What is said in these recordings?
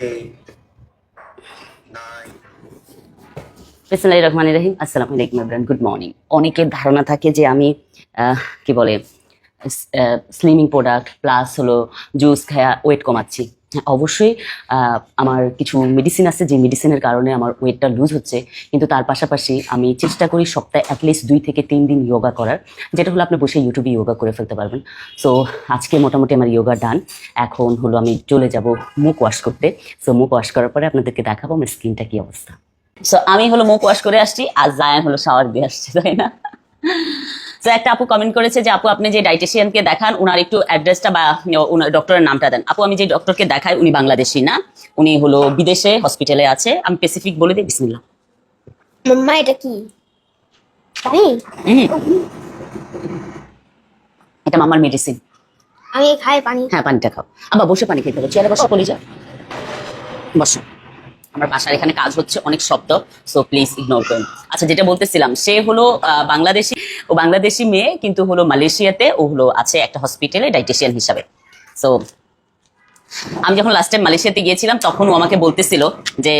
রহিম। Good morning অনেকের ধারণা থাকে যে আমি কি বলে স্লিমিং প্রোডাক্ট প্লাস হলো জুস খায়া ওয়েট কমাচ্ছি। অবশ্যই আমার কিছু মেডিসিন আছে যে মেডিসিনের কারণে আমার ওয়েটটা লুজ হচ্ছে। কিন্তু তার পাশাপাশি আমি চেষ্টা করি সপ্তাহে অ্যাটলিস্ট দুই থেকে তিন দিন যোগা করার, যেটা হলো আপনি বসে ইউটিউবে যোগা করে ফেলতে পারবেন। সো আজকে মোটামুটি আমার যোগা ডান এখন হলো আমি চলে যাব মুখ ওয়াশ করতে। সো মুখ ওয়াশ করার পরে আপনাদেরকে দেখাবো আমার স্কিনটা কি অবস্থা। সো আমি হলো মুখ ওয়াশ করে আসছি, আর জায়ান হলো শাওয়ার দিয়ে আসছে, তাই না? তো একটা আপু কমেন্ট করেছে যে আপু আপনি যে ডাইটেশিয়ানকে দেখান উনার একটু অ্যাড্রেসটা বা উনার ডক্টরের নামটা দেন। আপু আমি যে ডক্টরকে দেখাই উনি বাংলাদেশি না। উনি হলো বিদেশে হসপিটালে আছে। আমি স্পেসিফিক বলে দিই বিসমিল্লাহ। মাম্মা এটা কি? এটা মামার মেডিসিন আমি খাই পানি। হ্যাঁ পানিটা খাও। আবার বসে পানি খেতে হবে। চেয়ারে বসে বলি যা বসো। আমার বাসার এখানে কাজ হচ্ছে, অনেক শব্দ সো প্লিজ ইগনোর করুন আচ্ছা যেটা বলতেছিলাম, সে হলো বাংলাদেশি, ও বাংলাদেশি মেয়ে, কিন্তু হলো মালয়েশিয়াতে ও হলো আছে একটা হসপিটালে ডাইটেশিয়ান হিসাবে। সো আমি যখন লাস্ট টাইম মালয়েশিয়াতে গিয়েছিলাম, তখন ও আমাকে বলতেছিল যে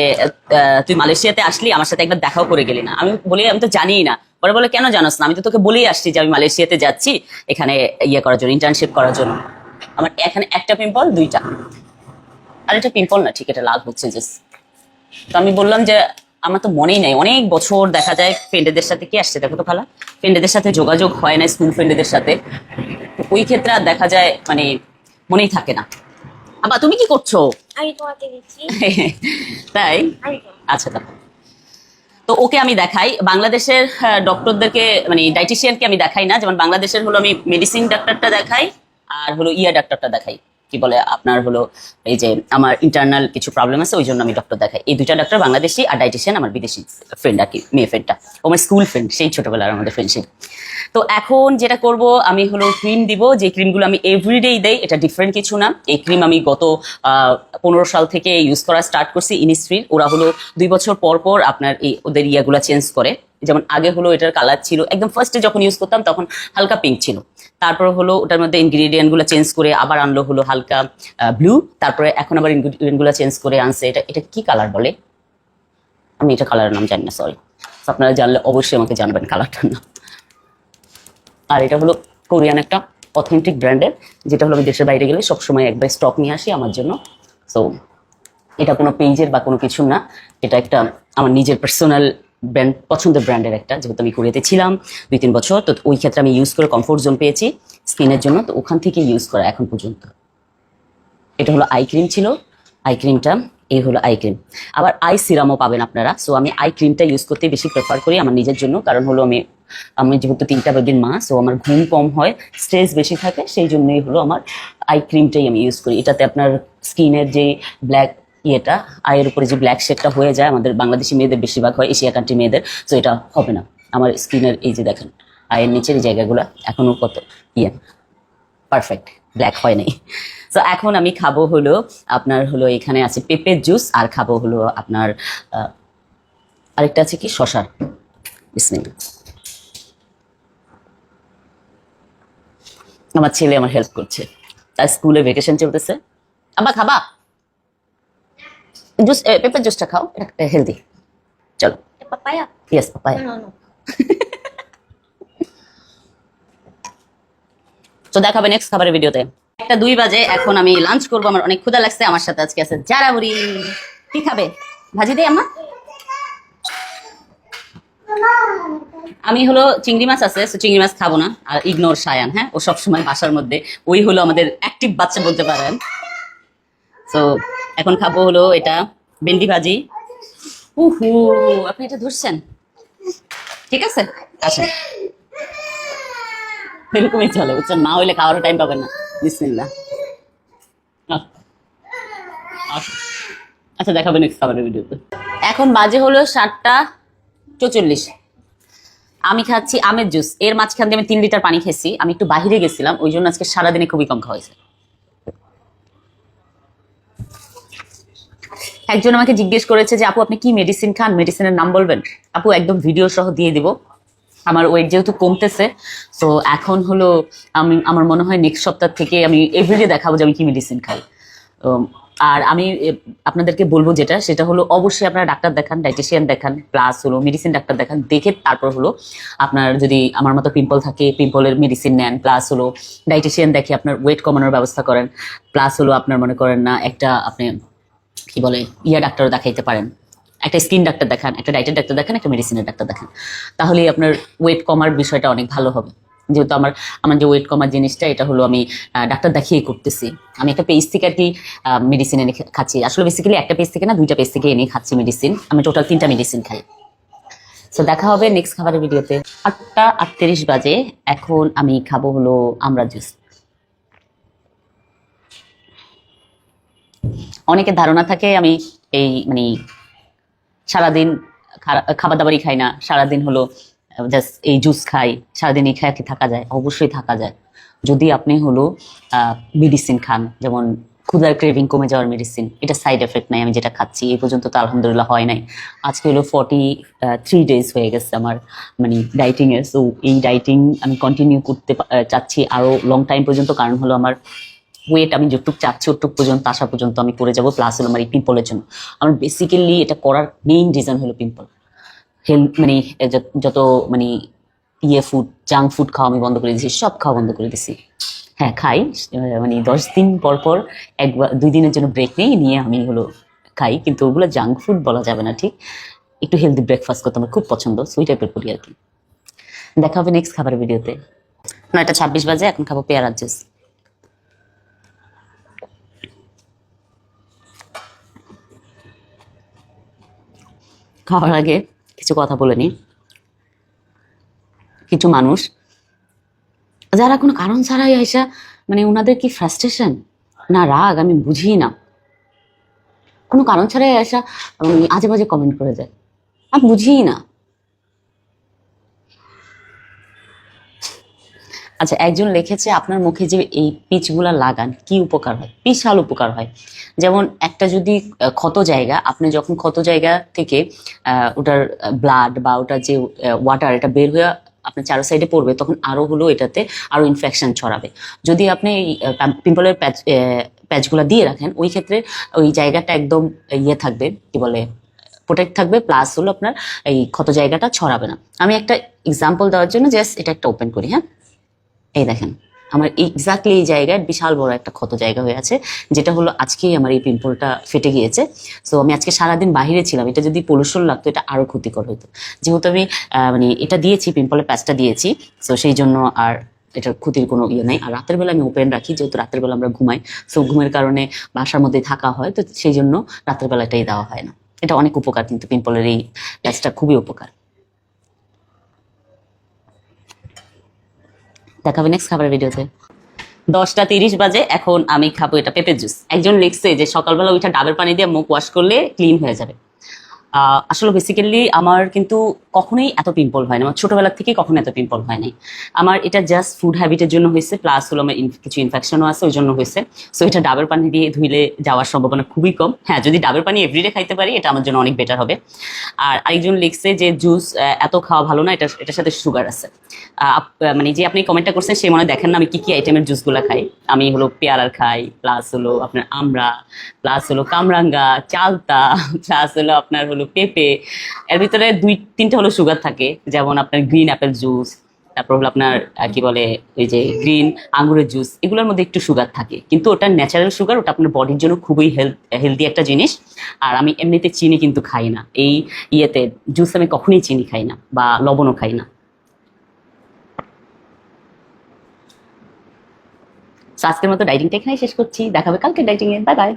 তুই মালয়েশিয়াতে আসলি, আমার সাথে একবার দেখাও করে গেলি না। আমি বলি, আমি তো জানিই না। পরে বলে, কেন জানোস না? আমি তো তোকে বলেই আসছি যে আমি মালয়েশিয়াতে যাচ্ছি, এখানে ইয়ে করার জন্য ইন্টার্নশিপ করার জন্য। আমার এখানে একটা পিম্পল দুইটা। আর এটা পিম্পল না, ঠিক, এটা লাল হচ্ছে জাস্ট তো আমি বললাম যে আমার তো মনেই নাই। অনেক বছর দেখা যায় ফ্রেন্ডেদের সাথে কি আসছে? দেখো তো খালা ফ্রেন্ডেদের সাথে যোগাযোগ হয় না স্কুল ফ্রেন্ডেদের সাথে। ওই ক্ষেত্রে আর দেখা যায় মানে মনেই থাকে না। আবার তুমি কি করছ? আমি তোমাকে দিচ্ছি তাই? আচ্ছা দেখো তো ওকে আমি দেখাই। বাংলাদেশের ডক্টরদেরকে মানে ডাইটিশিয়ানকে আমি দেখাই না। যেমন বাংলাদেশের হলো আমি মেডিসিন ডাক্তারটা দেখাই আর হলো ইয়া ডাক্তারটা দেখাই। কি বলে, আপনার হলো এই যে আমার ইন্টারনাল কিছু প্রবলেম আছে, ওই জন্য আমি ডক্টর দেখাই। এই দুইটা ডক্টর বাংলাদেশি আর ডাইটিশিয়ান আমার বিদেশি ফ্রেন্ড আর কি, মেয়ে ফ্রেন্ডটা আমার স্কুল ফ্রেন্ড সেই ছোটবেলার আমাদের ফ্রেন্ডশিপ তো এখন যেটা করব, আমি হলো ক্রিম দিব, যে ক্রিমগুলো আমি এভরিডেই দেই, এটা ডিফারেন্ট কিছু না। এই ক্রিম আমি গত পনেরো সাল থেকে ইউজ করা স্টার্ট করছি ইনিস্ট্রিল ওরা হলো দুই বছর পর পর আপনার এই ওদের ইয়াগুলা চেঞ্জ করে। যেমন আগে হলো এটার কালার ছিল, একদম ফার্স্টে যখন ইউজ করতাম তখন হালকা পিঙ্ক ছিল। তারপর হলো ওটার মধ্যে ইনগ্রিডিয়েন্টগুলো চেঞ্জ করে আবার আনলো হলো হালকা ব্লু তারপরে এখন আবার ইনগ্রিডিয়েন্টগুলো চেঞ্জ করে আনছে। এটা এটা কি কালার বলে? আমি এটা কালারের নাম জানি না সরি আপনারা জানলে অবশ্যই আমাকে জানবেন কালারটার নাম। আর এটা হলো কোরিয়ান একটা অথেন্টিক ব্র্যান্ডের যেটা হলো আমি দেশের বাইরে গেলে সবসময় একবার স্টক নিয়ে আসি আমার জন্য। সো এটা কোনো পেজের বা কোনো কিছু না। এটা একটা আমার নিজের পার্সোনাল ব্র্যান্ড পছন্দের ব্র্যান্ডের একটা, যেহেতু আমি কোরিয়াতে ছিলাম দুই তিন বছর, তো ওই ক্ষেত্রে আমি ইউজ করে কমফোর্ট জোন পেয়েছি স্কিনের জন্য, তো ওখান থেকে ইউজ করা এখন পর্যন্ত। এটা হলো আই ক্রিম ছিল আই ক্রিমটা এই হলো আই ক্রিম আবার আই সিরামও পাবেন আপনারা সো আমি আই ক্রিমটা ইউজ করতে বেশি প্রেফার করি আমার নিজের জন্য, কারণ হলো আমি আমি যেহেতু তিনটা বেবির মা সো আমার ঘুম কম হয় স্ট্রেস বেশি থাকে, সেই জন্যই হলো আমার আই ক্রিমটাই আমি ইউজ করি। এটাতে আপনার স্কিনের যে ব্ল্যাক ইয়েটা, আয়ের উপরে যে ব্ল্যাক শেডটা হয়ে যায়, আমাদের বাংলাদেশি মেয়েদের বেশিরভাগ হয় এশিয়া কান্ট্রি মেয়েদের তো এটা হবে না। আমার স্কিনের এই যে দেখেন, আয়ের নিচের এই জায়গাগুলো এখনও কত ইয়ে পারফেক্ট ব্ল্যাক হয় নাই। তো এখন আমি খাব হলো আপনার হলো এখানে আছে পেঁপের জুস আর খাব হলো আপনার আরেকটা আছে কি? শশার বিসমিল্লাহ। আমার ছেলে আমার হেল্প করছে। তার স্কুলে ভেকেশন চলতেছে। আবার খাবা? জুস পেঁপের জুসটা খাও এটা হেলদি চলো। পাপায়া? Yes papaya. তো দেখাবে নেক্সট খাবারের ভিডিওতে। একটা দুই বাজে এখন আমি লাঞ্চ করব আমার অনেক ক্ষুধা লাগছে আমার সাথে আজকে আছে যারা বুড়ি কি খাবে? ভাজি দেই আমার আমি হলো চিংড়ি মাছ আছে so চিংড়ি মাছ খাব না আর ইগনোর সায়ান হ্যাঁ? ও সবসময় বাসার মধ্যে ওই হলো আমাদের অ্যাক্টিভ বাচ্চা বলতে পারেন। তো এখন খাব হলো এটা ভেন্ডি ভাজি। উহু, আপনি এটা ধরছেন? ঠিক আছে? আসেন এরকমই চলে, বুঝছেন? না হইলে খাওয়ারও টাইম পাবেন না। বিসমিল্লাহ। আহ। আহ। আচ্ছা দেখাবে নেক্সট খাবারের ভিডিওতে এখন বাজে হলো সাতটা চৌচল্লিশ। আমি খাচ্ছি আমের জুস এর মাঝখান দিয়ে আমি তিন লিটার পানি খেয়েছি। আমি একটু বাহিরে গেছিলাম, ওই জন্য আজকে সারাদিনে খুবই কম খাওয়া হয়েছে। একজন আমাকে জিজ্ঞেস করেছে যে, আপু, আপনি কি মেডিসিন খান? মেডিসিনের নাম বলবেন। আপু, একদম ভিডিও সহ দিয়ে দিব। আমার ওয়েট যেহেতু কমতেছে, তো এখন হলো আমি, আমার মনে হয় নেক্সট সপ্তাহ থেকে আমি এভরিডে দেখাবো যে আমি কি মেডিসিন খাই। আর আমি আপনাদেরকে বলব যেটা, সেটা হলো অবশ্যই আপনারা ডাক্তার দেখান ডাইটিশিয়ান দেখান প্লাস হলো মেডিসিন ডাক্তার দেখান, দেখে তারপর হলো আপনার যদি আমার মতো পিম্পল থাকে পিম্পলের মেডিসিন নেন প্লাস হলো ডাইটিশিয়ান দেখে আপনার ওয়েট কমানোর ব্যবস্থা করেন প্লাস হলো আপনার মনে করেন না একটা আপনি কি বলে, ইয়া ডাক্তার দেখাইতে পারেন। একটা স্কিন ডাক্তার দেখান, একটা ডাইটের ডাক্তার দেখান, একটা মেডিসিনের ডাক্তার দেখান। তাহলে আপনার ওয়েট কমার বিষয়টা অনেক ভালো হবে। যেহেতু আমার আমার যে ওয়েট কমার জিনিসটা, এটা হলো আমি ডাক্তার দেখিয়ে করতেছি। আমি একটা পেজ থেকে আর কি মেডিসিন এনে খাচ্ছি। আসলে বেসিক্যালি একটা পেজ থেকে না, দুইটা পেজ থেকে এনে খাচ্ছি মেডিসিন আমি টোটাল তিনটা মেডিসিন খাই। সো দেখা হবে নেক্সট খাবারের ভিডিওতে আটটা আটত্রিশ বাজে। এখন আমি খাব হলো আমরা জুস অনেকের ধারণা থাকে আমি এই মানে সারাদিন খাবার দাবারই খাই না, সারাদিন হলো জাস্ট এই জুস খাই, সারাদিন এই খায় কি থাকা যায়? অবশ্যই থাকা যায়। যদি আপনি হলো মেডিসিন খান, যেমন ক্ষুদার ক্রেভিং কমে যাওয়ার মেডিসিন এটা সাইড এফেক্ট নাই, আমি যেটা খাচ্ছি, এই পর্যন্ত তো আলহামদুলিল্লাহ হয় নাই। আজকে হলো ফর্টি থ্রি ডেজ হয়ে গেছে আমার মানে ডাইটিংয়ের সো এই ডাইটিং আমি কন্টিনিউ করতে চাচ্ছি আরও লং টাইম পর্যন্ত, কারণ হলো আমার ওয়েট আমি যতটুক চাচ্ছি ওটুক পর্যন্ত আসা পর্যন্ত আমি করে যাব প্লাস হলো আমার এই পিম্পলের জন্য। আমার বেসিক্যালি এটা করার মেইন রিজন হলো পিম্পল হেলথ মানে যত- মানে ইয়ে ফুড জাঙ্ক ফুড খাওয়া আমি বন্ধ করে দিয়েছি, সব খাওয়া বন্ধ করে দিয়েছি। হ্যাঁ খাই মানে দশ দিন পর পর, একবার, দুই দিনের জন্য ব্রেক নেই, নিয়ে আমি হলো খাই, কিন্তু ওগুলো জাঙ্ক ফুড বলা যাবে না, ঠিক? একটু হেলদি ব্রেকফাস্ট করতে আমার খুব পছন্দ সুই টাইপের করি আর কি। দেখা হবে নেক্সট খাবারের ভিডিওতে নয়টা ছাব্বিশ বাজে, এখন খাব পেয়ারার জুস খাওয়ার আগে কিছু কথা বলে নিই কিছু মানুষ। যারা কোনো কারণ ছাড়াই আইসা মানে ওনাদের কি ফ্রাস্ট্রেশন না রাগ আমি বুঝি না। কোনো কারণ ছাড়াই উম, আজে বাজে কমেন্ট করে যায় আমি বুঝিই না। আচ্ছা একজন লিখেছে, আপনার মুখে যে এই পিচগুলা লাগান, কি উপকার হয়? বিশাল উপকার হয়। যেমন একটা যদি ক্ষত জায়গা, আপনি যখন ক্ষত জায়গা থেকে ওটার ব্লাড বা ওটার যে ওয়াটার এটা বের হয়ে আপনার চারো সাইডে পড়বে, তখন আরও হলো এটাতে আরও ইনফেকশন ছড়াবে। যদি আপনি পিম্পলের প্যাচ প্যাচগুলো দিয়ে রাখেন, ওই ক্ষেত্রে ওই জায়গাটা একদম ইয়ে থাকবে, কি বলে প্রোটেক্ট থাকবে প্লাস হলো আপনার এই ক্ষত জায়গাটা ছড়াবে না। আমি একটা এক্সাম্পল দেওয়ার জন্য জাস্ট এটা একটা ওপেন করি হ্যাঁ? এই দেখেন, আমার এক্স্যাক্টলি এই জায়গায় বিশাল বড় একটা ক্ষত জায়গা হয়ে আছে, যেটা হলো আজকেই আমার এই পিম্পলটা ফেটে গিয়েছে। সো আমি আজকে সারাদিন বাইরে ছিলাম, এটা যদি পলুশন লাগতো, এটা আরও ক্ষতিকর হতো। যেহেতু আমি মানে এটা দিয়েছি, পিম্পলের প্যাচটা দিয়েছি সো সেই জন্য আর এটার ক্ষতির কোনো ইয়ে নাই। আর রাতের বেলা আমি ওপেন রাখি, যেহেতু রাতের বেলা আমরা ঘুমাই সো ঘুমের কারণে বাসার মধ্যে থাকা হয়, তো সেই জন্য রাতের বেলা এটাই দেওয়া হয় না। এটা অনেক উপকার, কিন্তু পিম্পলের এই প্যাচটা খুবই উপকার। দেখাবে নেক্সট খাবারের ভিডিওতে দশটা তিরিশ বাজে, এখন আমি খাব এটা পেঁপে জুস একজন লিখছে যে সকালবেলা ওইটা ডাবের পানি দিয়ে মুখ ওয়াশ করলে ক্লিন হয়ে যাবে। আসলে বেসিক্যালি আমার কিন্তু কখনোই এত পিম্পল হয় না। আমার ছোটবেলা থেকে কখনো এত পিম্পল হয় নাই। আমার এটা জাস্ট ফুড হ্যাবিটের জন্য হয়েছে প্লাস হলো আমার কিছু ইনফেকশনও আছে, ওই জন্য হয়েছে। সো এটা ডাবের পানি দিয়ে ধুইলে যাওয়ার সম্ভাবনা খুবই কম। হ্যাঁ যদি ডাবের পানি এভরিডে খাইতে পারি, এটা আমার জন্য অনেক বেটার হবে। আর আরেকজন লিখছে যে জুস এত খাওয়া ভালো না, এটা, এটার সাথে সুগার আছে। মানে যে আপনি কমেন্টটা করছেন, সে মনে দেখেন না আমি কি কি আইটেমের জুসগুলো খাই। আমি হলো পেয়ারার খাই প্লাস হলো আপনার আমড়া প্লাস হলো কামরাঙ্গা, চালতা প্লাস হলো আপনার হলো পেঁপে, এর ভিতরে দুই, তিনটা হলো সুগার থাকে, যেমন আপনার গ্রিন অ্যাপেল জুস তারপর হলো আপনার কি বলে ওই যে গ্রিন আঙ্গুরের জুস এগুলোর মধ্যে একটু সুগার থাকে। কিন্তু ওটা ন্যাচারাল সুগার ওটা আপনার বডির জন্য খুবই হেলথ হেলদি একটা জিনিস। আর আমি এমনিতে চিনি কিন্তু খাই না। এই ইয়েতে জুস আমি কখনোই চিনি খাই না, বা লবণও খাই না। আজকের মতো ডাইটিংটা এখানেই শেষ করছি। দেখা হবে কালকে ডাইটিং এ বাই বাই